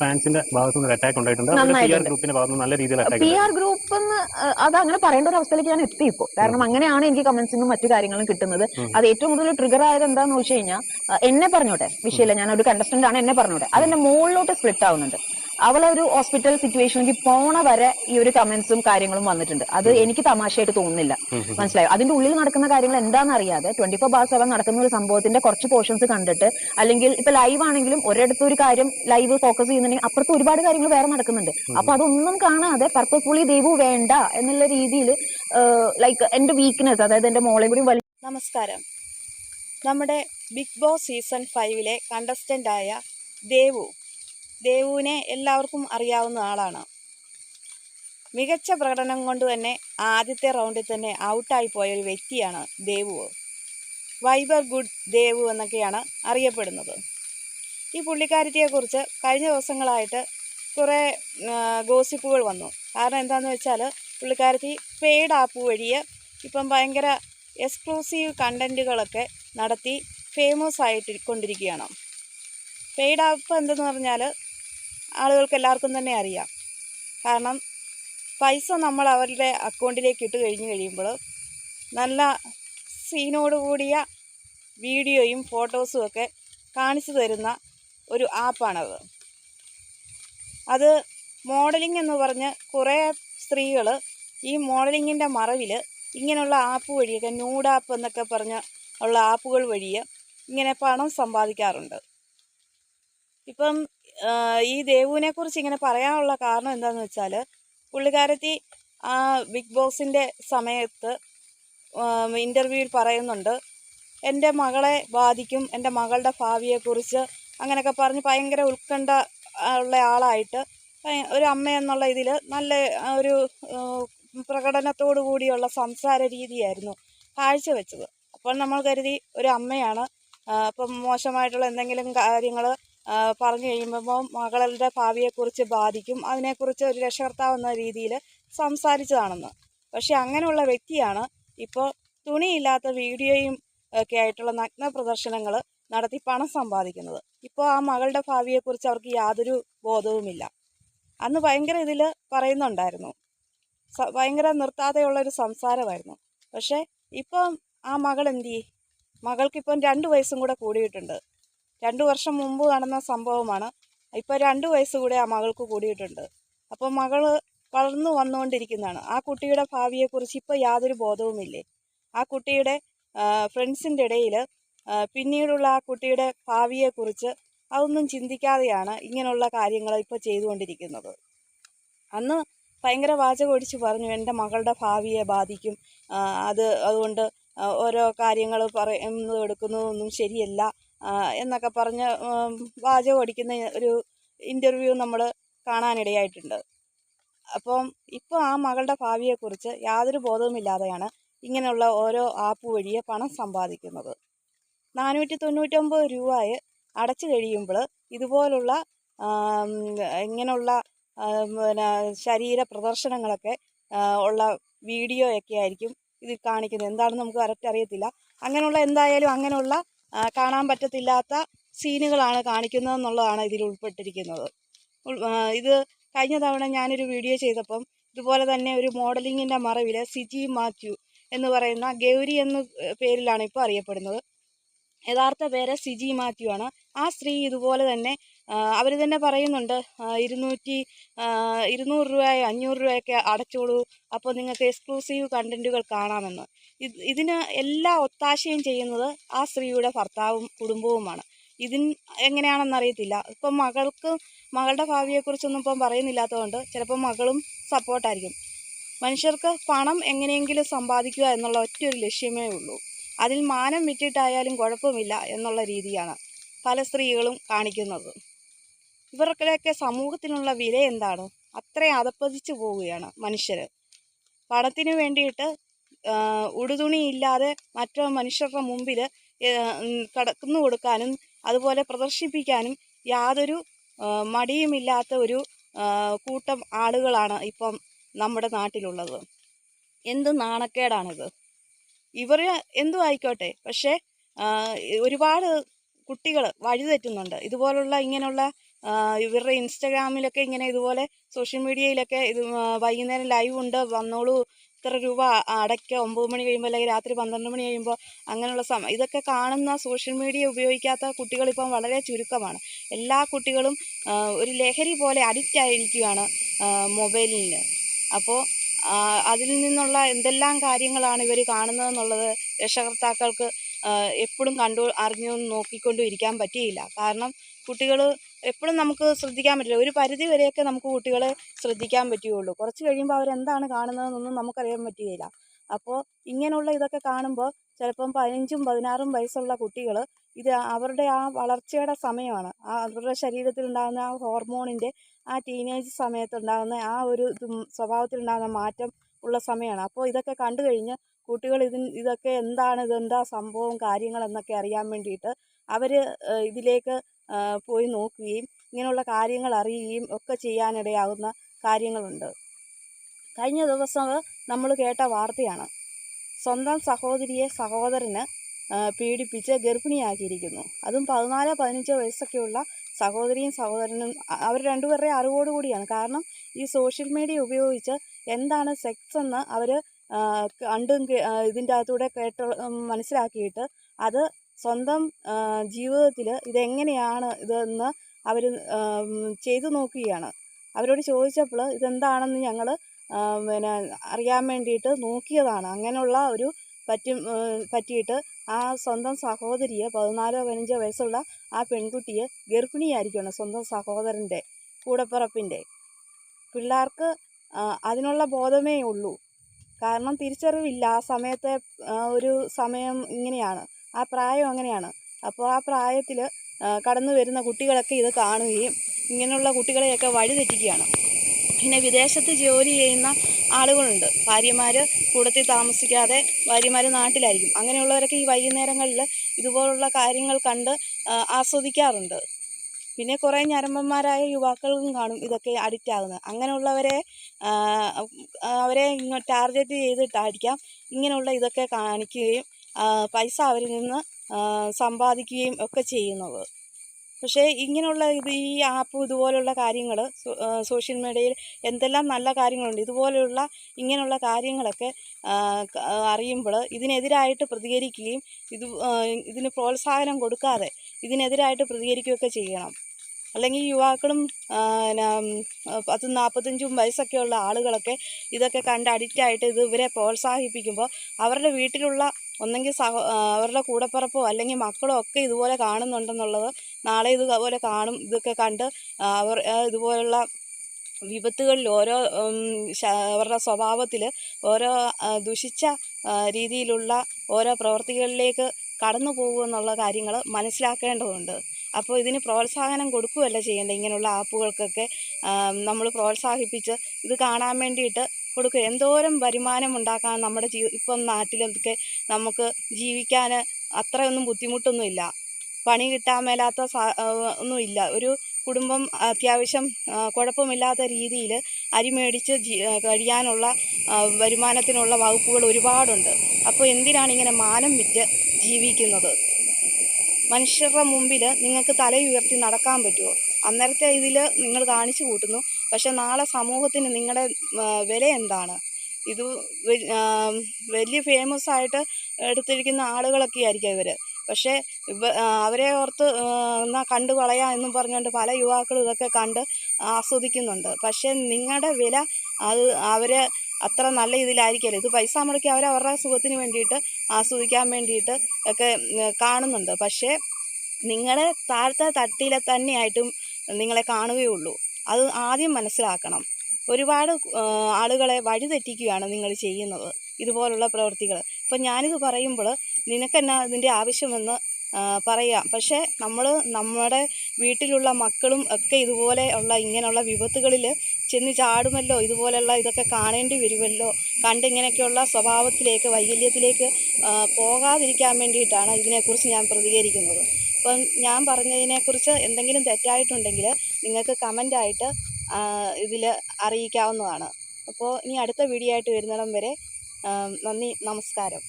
ഫാൻസിന്റെ ഭാഗത്തുനിന്ന് അറ്റാക്ക് ഉണ്ടായിട്ടുണ്ട്. ഗ്രൂപ്പിന്റെ ഭാഗത്തുനിന്ന് നല്ല രീതിയിൽ അറ്റാക്ക് പി ആർ ഗ്രൂപ്പ് അത് അങ്ങനെ പറയേണ്ട ഒരു അവസ്ഥയിലേക്ക് ഞാൻ എത്തി ഇപ്പോ. കാരണം അങ്ങനെയാണ് എനിക്ക് കമന്റ്സിനും മറ്റു കാര്യങ്ങളും കിട്ടുന്നത്. അത് ഏറ്റവും കൂടുതൽ ട്രിഗർ ആയത് എന്താന്ന് വെച്ച് കഴിഞ്ഞാൽ എന്നെ പറഞ്ഞോട്ടെ വിഷയമില്ല ഞാൻ ഒരു കണ്ടസ്റ്റന്റ് ആണ് എന്നെ പറഞ്ഞോട്ടെ. അതെന്റെ മുകളിലോട്ട് സ്പ്ലിറ്റ് ആവുന്നുണ്ട്. അവളൊരു ഹോസ്പിറ്റൽ സിറ്റുവേഷനിലേക്ക് പോണ വരെ ഈ ഒരു കമന്റ്സും കാര്യങ്ങളും വന്നിട്ടുണ്ട്. അത് എനിക്ക് തമാശയായിട്ട് തോന്നുന്നില്ല. മനസ്സിലായോ? അതിന്റെ ഉള്ളിൽ നടക്കുന്ന കാര്യങ്ങൾ എന്താണെന്ന് അറിയാതെ ട്വന്റി ഫോർ ബാർ സെവൻ നടക്കുന്ന ഒരു സംഭവത്തിന്റെ കുറച്ച് പോർഷൻസ് കണ്ടിട്ട് അല്ലെങ്കിൽ ഇപ്പൊ ലൈവ് ആണെങ്കിലും ഒരിടത്ത് ഒരു കാര്യം ലൈവ് ഫോക്കസ് ചെയ്യുന്നുണ്ടെങ്കിൽ അപ്പുറത്ത് ഒരുപാട് കാര്യങ്ങൾ വേറെ നടക്കുന്നുണ്ട്. അപ്പൊ അതൊന്നും കാണാതെ പർപ്പസ്ഫുള്ളി ദേവു വേണ്ട എന്നുള്ള രീതിയിൽ ലൈക്ക് എന്റെ വീക്ക്നെസ് അതായത് എന്റെ മോളെ കൂടി വലിയ നമസ്കാരം. നമ്മുടെ ബിഗ് ബോസ് സീസൺ ഫൈവിലെ കണ്ടസ്റ്റന്റായ ദേവു ദേവുവിനെ എല്ലാവർക്കും അറിയാവുന്ന ആളാണ്. മികച്ച പ്രകടനം കൊണ്ട് തന്നെ ആദ്യത്തെ റൗണ്ടിൽ തന്നെ ഔട്ടായി പോയ ഒരു വ്യക്തിയാണ് ദേവു. വൈബർ ഗുഡ് ദേവു എന്നൊക്കെയാണ് അറിയപ്പെടുന്നത്. ഈ പുള്ളിക്കാരത്തിയെക്കുറിച്ച് കഴിഞ്ഞ ദിവസങ്ങളായിട്ട് കുറേ ഗോസിപ്പുകൾ വന്നു. കാരണം എന്താണെന്ന് വെച്ചാൽ പുള്ളിക്കാരത്തി പെയ്ഡ് ആപ്പ് വഴി ഇപ്പം ഭയങ്കര എക്സ്ക്ലൂസീവ് കണ്ടന്റുകളൊക്കെ നടത്തി ഫേമസ് ആയിട്ട് കൊണ്ടിരിക്കുകയാണ്. പെയ്ഡ് ആപ്പ് എന്തെന്ന് പറഞ്ഞാൽ ആളുകൾക്ക് എല്ലാവർക്കും തന്നെ അറിയാം. കാരണം പൈസ നമ്മൾ അവരുടെ അക്കൗണ്ടിലേക്ക് ഇട്ട് കഴിഞ്ഞ് കഴിയുമ്പോൾ നല്ല സീനോട് കൂടിയ വീഡിയോയും ഫോട്ടോസും ഒക്കെ കാണിച്ചു തരുന്ന ഒരു ആപ്പാണത്. അത് മോഡലിംഗ് എന്ന് പറഞ്ഞ് കുറേ സ്ത്രീകൾ ഈ മോഡലിങ്ങിന്റെ മറവിൽ ഇങ്ങനെയുള്ള ആപ്പ് വഴിയൊക്കെ ന്യൂഡ് ആപ്പ് എന്നൊക്കെ പറഞ്ഞ ഉള്ള ആപ്പുകൾ വഴിയെ ഇങ്ങനെ പണം സമ്പാദിക്കാറുണ്ട്. ഇപ്പം ഈ ദേവുവിനെ കുറിച്ച് ഇങ്ങനെ പറയാനുള്ള കാരണം എന്താണെന്ന് വെച്ചാൽ പുള്ളിക്കാരത്തി ആ ബിഗ് ബോസിന്റെ സമയത്ത് ഇന്റർവ്യൂവിൽ പറയുന്നുണ്ട് എന്റെ മകളെ ബാധിക്കും എന്റെ മകളുടെ ഭാവിയെക്കുറിച്ച് അങ്ങനെയൊക്കെ പറഞ്ഞ് ഭയങ്കര ഉത്കണ്ഠ ഉള്ള ആളായിട്ട് ഒരു അമ്മ എന്നുള്ള ഇതിൽ നല്ല ഒരു പ്രകടനത്തോടു കൂടിയുള്ള സംസാര രീതിയായിരുന്നു കാഴ്ചവെച്ചത്. അപ്പോൾ നമ്മൾ കരുതി ഒരു അമ്മയാണ് അപ്പം മോശമായിട്ടുള്ള എന്തെങ്കിലും കാര്യങ്ങൾ പറഞ്ഞു കഴിയുമ്പോൾ മകളുടെ ഭാവിയെക്കുറിച്ച് ബാധിക്കും. അതിനെക്കുറിച്ച് ഒരു രക്ഷകർത്താവ് എന്ന രീതിയിൽ സംസാരിച്ചതാണെന്ന് പക്ഷെ അങ്ങനെയുള്ള വ്യക്തിയാണ് ഇപ്പോൾ തുണിയില്ലാത്ത വീഡിയോയും ഒക്കെ ആയിട്ടുള്ള നഗ്ന പ്രദർശനങ്ങൾ നടത്തി പണം സമ്പാദിക്കുന്നത്. ഇപ്പോൾ ആ മകളുടെ ഭാവിയെക്കുറിച്ച് അവർക്ക് യാതൊരു ബോധവുമില്ല. അന്ന് ഭയങ്കര ഇതിൽ പറയുന്നുണ്ടായിരുന്നു. ഭയങ്കര നിർത്താതെയുള്ള ഒരു സംസാരമായിരുന്നു. പക്ഷേ ഇപ്പം ആ മകൾ എന്തി മകൾക്കിപ്പം രണ്ട് വയസ്സും കൂടെ കൂടിയിട്ടുണ്ട്. രണ്ട് വർഷം മുമ്പ് നടന്ന സംഭവമാണ്. ഇപ്പം രണ്ട് വയസ്സ് കൂടെ ആ മകൾക്ക് കൂടിയിട്ടുണ്ട്. അപ്പോൾ മകൾ വളർന്നു വന്നുകൊണ്ടിരിക്കുന്നതാണ്. ആ കുട്ടിയുടെ ഭാവിയെക്കുറിച്ച് ഇപ്പോൾ യാതൊരു ബോധവുമില്ലേ? ആ കുട്ടിയുടെ ഫ്രണ്ട്സിന്റെ ഇടയിൽ പിന്നീടുള്ള ആ കുട്ടിയുടെ ഭാവിയെക്കുറിച്ച് അതൊന്നും ചിന്തിക്കാതെയാണ് ഇങ്ങനെയുള്ള കാര്യങ്ങൾ ഇപ്പോൾ ചെയ്തുകൊണ്ടിരിക്കുന്നത്. അന്ന് ഭയങ്കര വാചകം ഒടിച്ച് പറഞ്ഞു എന്റെ മകളുടെ ഭാവിയെ ബാധിക്കും. അത് അതുകൊണ്ട് ഓരോ കാര്യങ്ങൾ പറയുന്നത് എടുക്കുന്നതൊന്നും ശരിയല്ല. എന്നൊക്കെ പറഞ്ഞ് വാചകം അടിക്കുന്ന ഒരു ഇന്റർവ്യൂ നമ്മൾ കാണാനിടയായിട്ടുണ്ട്. അപ്പം ഇപ്പോൾ ആ മകളുടെ ഭാവിയെക്കുറിച്ച് യാതൊരു ബോധവുമില്ലാതെയാണ് ഇങ്ങനെയുള്ള ഓരോ ആപ്പ് വഴിയെ പണം സമ്പാദിക്കുന്നത്. നാനൂറ്റി തൊണ്ണൂറ്റൊമ്പത് രൂപയെ അടച്ചു കഴിയുമ്പോൾ ഇതുപോലുള്ള ഇങ്ങനെയുള്ള പിന്നെ ശരീര പ്രദർശനങ്ങളൊക്കെ ഉള്ള വീഡിയോയൊക്കെ ആയിരിക്കും ഇതിൽ കാണിക്കുന്നത്. എന്താണെന്ന് നമുക്ക് കറക്റ്റ് അറിയത്തില്ല. അങ്ങനെയുള്ള എന്തായാലും അങ്ങനെയുള്ള കാണാൻ പറ്റത്തില്ലാത്ത സീനുകളാണ് കാണിക്കുന്നത് എന്നുള്ളതാണ് ഇതിൽ ഉൾപ്പെട്ടിരിക്കുന്നത്. ഇത് കഴിഞ്ഞ തവണ ഞാനൊരു വീഡിയോ ചെയ്തപ്പം ഇതുപോലെ തന്നെ ഒരു മോഡലിങ്ങിന്റെ മറവിൽ സിജി മാത്യു എന്ന് പറയുന്ന ഗൗരി എന്ന പേരിലാണ് ഇപ്പോൾ അറിയപ്പെടുന്നത്. യഥാർത്ഥ പേര് സിജി മാത്യു ആണ്. ആ സ്ത്രീ ഇതുപോലെ തന്നെ അവർ തന്നെ പറയുന്നുണ്ട് ഇരുന്നൂറ്റി ഇരുന്നൂറ് രൂപയോ അഞ്ഞൂറ് രൂപയൊക്കെ അടച്ചോളൂ. അപ്പോൾ നിങ്ങൾക്ക് എക്സ്ക്ലൂസീവ് കണ്ടന്റുകൾ കാണാമെന്ന്. ഇതിന് എല്ലാ ഒത്താശയും ചെയ്യുന്നത് ആ സ്ത്രീയുടെ ഭർത്താവും കുടുംബവുമാണ്. ഇതിന് എങ്ങനെയാണെന്ന് അറിയത്തില്ല. ഇപ്പം മകൾക്ക് മകളുടെ ഭാവിയെക്കുറിച്ചൊന്നും ഇപ്പം പറയുന്നില്ലാത്തതുകൊണ്ട് ചിലപ്പോൾ മകളും സപ്പോർട്ടായിരിക്കും. മനുഷ്യർക്ക് പണം എങ്ങനെയെങ്കിലും സമ്പാദിക്കുക എന്നുള്ള ഒറ്റൊരു ലക്ഷ്യമേ ഉള്ളൂ. അതിൽ മാനം വിറ്റിട്ടായാലും കുഴപ്പമില്ല എന്നുള്ള രീതിയാണ് പല സ്ത്രീകളും കാണിക്കുന്നത്. ഇവർക്കൊക്കെ സമൂഹത്തിനുള്ള വില എന്താണ്? അത്രയും അതപ്പതിച്ചു പോവുകയാണ് മനുഷ്യർ പണത്തിന് വേണ്ടിയിട്ട് ഉടുതുണിയില്ലാതെ മറ്റു മനുഷ്യരുടെ മുമ്പിൽ കടക്കുന്നു കൊടുക്കാനും അതുപോലെ പ്രദർശിപ്പിക്കാനും യാതൊരു മടിയുമില്ലാത്ത ഒരു കൂട്ടം ആളുകളാണ് ഇപ്പം നമ്മുടെ നാട്ടിലുള്ളത്. എന്ത് നാണക്കേടാണിത്? ഇവർ എന്തും ആയിക്കോട്ടെ പക്ഷേ ഒരുപാട് കുട്ടികൾ വഴിതെറ്റുന്നുണ്ട്. ഇതുപോലുള്ള ഇങ്ങനെയുള്ള ഇവരുടെ ഇൻസ്റ്റഗ്രാമിലൊക്കെ ഇങ്ങനെ ഇതുപോലെ സോഷ്യൽ മീഡിയയിലൊക്കെ ഇത് വൈകുന്നേരം ലൈവ് ഉണ്ട് വന്നോളൂ ഇത്ര രൂപ അടയ്ക്കുക ഒമ്പത് മണി കഴിയുമ്പോൾ അല്ലെങ്കിൽ രാത്രി പന്ത്രണ്ട് മണി കഴിയുമ്പോൾ അങ്ങനെയുള്ള സമയം ഇതൊക്കെ കാണുന്ന സോഷ്യൽ മീഡിയ ഉപയോഗിക്കാത്ത കുട്ടികളിപ്പം വളരെ ചുരുക്കമാണ്. എല്ലാ കുട്ടികളും ഒരു ലഹരി പോലെ അഡിക്റ്റ് ആയിരിക്കുകയാണ് മൊബൈലിന്. അപ്പോൾ അതിൽ നിന്നുള്ള എന്തെല്ലാം കാര്യങ്ങളാണ് ഇവർ കാണുന്നതെന്നുള്ളത് രക്ഷകർത്താക്കൾക്ക് എപ്പോഴും കണ്ടു അറിഞ്ഞു നോക്കിക്കൊണ്ടും ഇരിക്കാൻ പറ്റിയില്ല. കാരണം കുട്ടികൾ എപ്പോഴും നമുക്ക് ശ്രദ്ധിക്കാൻ പറ്റില്ല. ഒരു പരിധി വരെയൊക്കെ നമുക്ക് കുട്ടികളെ ശ്രദ്ധിക്കാൻ പറ്റുകയുള്ളൂ. കുറച്ച് കഴിയുമ്പോൾ അവരെന്താണ് കാണുന്നതെന്നൊന്നും നമുക്കറിയാൻ പറ്റുകയില്ല. അപ്പോൾ ഇങ്ങനെയുള്ള ഇതൊക്കെ കാണുമ്പോൾ ചിലപ്പം പതിനഞ്ചും പതിനാറും വയസ്സുള്ള കുട്ടികൾ ഇത് അവരുടെ ആ വളർച്ചയുടെ സമയമാണ്. ആ അവരുടെ ശരീരത്തിലുണ്ടാകുന്ന ആ ഹോർമോണിന്റെ ആ ടീനേജ് സമയത്തുണ്ടാകുന്ന ആ ഒരു ഇതും സ്വഭാവത്തിലുണ്ടാകുന്ന മാറ്റം ഉള്ള സമയമാണ്. അപ്പോൾ ഇതൊക്കെ കണ്ടു കഴിഞ്ഞ് കുട്ടികൾ ഇതിൻ ഇതൊക്കെ എന്താണ് ഇതെന്താ സംഭവം കാര്യങ്ങൾ എന്നൊക്കെ അറിയാൻ വേണ്ടിയിട്ട് അവർ ഇതിലേക്ക് പോയി നോക്കുകയും ഇങ്ങനെയുള്ള കാര്യങ്ങൾ അറിയുകയും ഒക്കെ ചെയ്യാനിടയാകുന്ന കാര്യങ്ങളുണ്ട്. കഴിഞ്ഞ ദിവസം നമ്മൾ കേട്ട വാർത്തയാണ്. സ്വന്തം സഹോദരിയെ സഹോദരന് പീഡിപ്പിച്ച് ഗർഭിണിയാക്കിയിരിക്കുന്നു. അതും പതിനാല് പതിനഞ്ച് വയസ്സൊക്കെയുള്ള സഹോദരിയും സഹോദരനും അവർ രണ്ടുപേരുടെ അറിവോടുകൂടിയാണ് കാരണം ഈ സോഷ്യൽ മീഡിയ ഉപയോഗിച്ച് എന്താണ് സെക്സ് എന്ന് അവർ കണ്ടും ഇതിന്റെ അകത്തൂടെ കേട്ട് മനസ്സിലാക്കിയിട്ട് അത് സ്വന്തം ജീവിതത്തിൽ ഇതെങ്ങനെയാണ് ഇതെന്ന് അവർ ചെയ്തു നോക്കുകയാണ്. അവരോട് ചോദിച്ചപ്പോൾ ഇതെന്താണെന്ന് ഞങ്ങൾ പിന്നെ അറിയാൻ വേണ്ടിയിട്ട് നോക്കിയതാണ്. അങ്ങനെയുള്ള ഒരു പറ്റി പറ്റിയിട്ട് ആ സ്വന്തം സഹോദരിയെ പതിനാലോ പതിനഞ്ചോ വയസ്സുള്ള ആ പെൺകുട്ടിയെ ഗർഭിണിയായിരിക്കണം സ്വന്തം സഹോദരന്റെ കൂടപ്പിറപ്പിന്റെ. പിള്ളേർക്ക് അതിനുള്ള ബോധമേ ഉള്ളൂ. കാരണം തിരിച്ചറിവില്ല. ആ സമയത്തെ ഒരു സമയം ഇങ്ങനെയാണ്. ആ പ്രായം അങ്ങനെയാണ്. അപ്പോൾ ആ പ്രായത്തിൽ കടന്നു വരുന്ന കുട്ടികളൊക്കെ ഇത് കാണുകയും ഇങ്ങനെയുള്ള കുട്ടികളെയൊക്കെ വഴിതെറ്റിക്കുകയാണ് പിന്നെ വിദേശത്ത് ജോലി ചെയ്യുന്ന ആളുകളുണ്ട്. ഭാര്യമാർ കൂടത്തിൽ താമസിക്കാതെ ഭാര്യമാർ നാട്ടിലായിരിക്കും. അങ്ങനെയുള്ളവരൊക്കെ ഈ വൈകുന്നേരങ്ങളിൽ ഇതുപോലുള്ള കാര്യങ്ങൾ കണ്ട് ആസ്വദിക്കാറുണ്ട്. പിന്നെ കുറേ ഞരമ്പന്മാരായ യുവാക്കളും കാണും ഇതൊക്കെ അഡിക്റ്റ് ആകുന്നത് അങ്ങനെയുള്ളവരെ അവരെ ടാർഗറ്റ് ചെയ്തിട്ടായിരിക്കാം ഇങ്ങനെയുള്ള ഇതൊക്കെ കാണിക്കുകയും പൈസ അവരിൽ നിന്ന് സമ്പാദിക്കുകയും ഒക്കെ ചെയ്യുന്നത്. പക്ഷേ ഇങ്ങനെയുള്ള ഇത് ഈ ആപ്പ് ഇതുപോലുള്ള കാര്യങ്ങൾ സോഷ്യൽ മീഡിയയിൽ എന്തെല്ലാം നല്ല കാര്യങ്ങളുണ്ട് ഇതുപോലെയുള്ള ഇങ്ങനെയുള്ള കാര്യങ്ങളൊക്കെ അറിയുമ്പോൾ ഇതിനെതിരായിട്ട് പ്രതികരിക്കുകയും ഇത് ഇതിന് പ്രോത്സാഹനം കൊടുക്കാതെ ഇതിനെതിരായിട്ട് പ്രതികരിക്കുകയൊക്കെ ചെയ്യണം. അല്ലെങ്കിൽ യുവാക്കളും പിന്നെ, പത്തും നാൽപ്പത്തഞ്ചും വയസ്സൊക്കെയുള്ള ആളുകളൊക്കെ ഇതൊക്കെ കണ്ട് അഡിക്റ്റായിട്ട് ഇത് ഇവരെ പ്രോത്സാഹിപ്പിക്കുമ്പോൾ അവരുടെ വീട്ടിലുള്ള ഒന്നെങ്കിൽ സഹോ അവരുടെ കൂടപ്പിറപ്പോ അല്ലെങ്കിൽ മക്കളോ ഒക്കെ ഇതുപോലെ കാണുന്നുണ്ടെന്നുള്ളത് നാളെ ഇതുപോലെ കാണും ഇതൊക്കെ കണ്ട് അവർ ഇതുപോലുള്ള വിപത്തുകളിൽ ഓരോ അവരുടെ സ്വഭാവത്തിൽ ഓരോ ദുഷിച്ച രീതിയിലുള്ള ഓരോ പ്രവർത്തികളിലേക്ക് കടന്നു പോകുമെന്നുള്ള കാര്യങ്ങൾ മനസ്സിലാക്കേണ്ടതുണ്ട്. അപ്പോൾ ഇതിന് പ്രോത്സാഹനം കൊടുക്കുകയല്ല ചെയ്യേണ്ടത് ഇങ്ങനെയുള്ള ആപ്പുകൾക്കൊക്കെ നമ്മൾ പ്രോത്സാഹിപ്പിച്ച് ഇത് കാണാൻ വേണ്ടിയിട്ട് കൊടുക്കുക. എന്തോരം വരുമാനം ഉണ്ടാക്കാൻ നമ്മുടെ ജീ ഇപ്പം നാട്ടിലൊക്കെ നമുക്ക് ജീവിക്കാൻ അത്രയൊന്നും ബുദ്ധിമുട്ടൊന്നുമില്ല. പണി കിട്ടാൻ മേലാത്ത ഒന്നുമില്ല. ഒരു കുടുംബം അത്യാവശ്യം കുഴപ്പമില്ലാത്ത രീതിയിൽ അരി മേടിച്ച് കഴിയാനുള്ള വരുമാനത്തിനുള്ള വകുപ്പുകൾ ഒരുപാടുണ്ട്. അപ്പോൾ എന്തിനാണ് ഇങ്ങനെ മാനം വിറ്റ് ജീവിക്കുന്നത്? മനുഷ്യരുടെ മുമ്പിൽ നിങ്ങൾക്ക് തലയുയർത്തി നടക്കാൻ പറ്റുമോ? അന്നേരത്തെ ഇതിൽ നിങ്ങൾ കാണിച്ചു കൂട്ടുന്നു. പക്ഷെ നാളെ സമൂഹത്തിന് നിങ്ങളുടെ വില എന്താണ്? ഇത് വലിയ ഫേമസ് ആയിട്ട് എടുത്തിരിക്കുന്ന ആളുകളൊക്കെ ആയിരിക്കും ഇവർ പക്ഷേ ഇവ അവരെ ഓർത്ത് എന്നാൽ കണ്ടു കളയാം എന്നും പറഞ്ഞുകൊണ്ട് പല യുവാക്കളും ഇതൊക്കെ കണ്ട് ആസ്വദിക്കുന്നുണ്ട്. പക്ഷേ നിങ്ങളുടെ വില അത് അവർ അത്ര നല്ല ഇതിലായിരിക്കില്ല. ഇത് പൈസ മുടക്കി അവർ അവരുടെ സുഖത്തിന് വേണ്ടിയിട്ട് ആസ്വദിക്കാൻ വേണ്ടിയിട്ട് ഒക്കെ കാണുന്നുണ്ട്. പക്ഷേ നിങ്ങളെ താഴത്തെ തട്ടിയിലെ തന്നെയായിട്ടും നിങ്ങളെ കാണുകയുള്ളൂ. അത് ആദ്യം മനസ്സിലാക്കണം. ഒരുപാട് ആളുകളെ വഴിതെറ്റിക്കുകയാണ് നിങ്ങൾ ചെയ്യുന്നത് ഇതുപോലുള്ള പ്രവൃത്തികൾ ഇപ്പം ഞാനിത് പറയുമ്പോൾ നിനക്കെന്നാ ഇതിന്റെ ആവശ്യമെന്ന് പറയാം. പക്ഷേ നമ്മൾ നമ്മുടെ വീട്ടിലുള്ള മക്കളും ഒക്കെ ഇതുപോലെ ഉള്ള ഇങ്ങനെയുള്ള വിപത്തുകളിൽ ചെന്ന് ചാടുമല്ലോ ഇതുപോലെയുള്ള ഇതൊക്കെ കാണേണ്ടി വരുമല്ലോ കണ്ട് ഇങ്ങനെയൊക്കെയുള്ള സ്വഭാവത്തിലേക്ക് വൈകല്യത്തിലേക്ക് പോകാതിരിക്കാൻ വേണ്ടിയിട്ടാണ് ഇതിനെക്കുറിച്ച് ഞാൻ പ്രതികരിക്കുന്നത്. അപ്പം ഞാൻ പറഞ്ഞതിനെക്കുറിച്ച് എന്തെങ്കിലും തെറ്റായിട്ടുണ്ടെങ്കിൽ നിങ്ങൾക്ക് കമന്റായിട്ട് ഇതിൽ അറിയിക്കാവുന്നതാണ്. അപ്പോൾ ഇനി അടുത്ത വീഡിയോ ആയിട്ട് വരുന്നിടം വരെ നന്ദി നമസ്കാരം.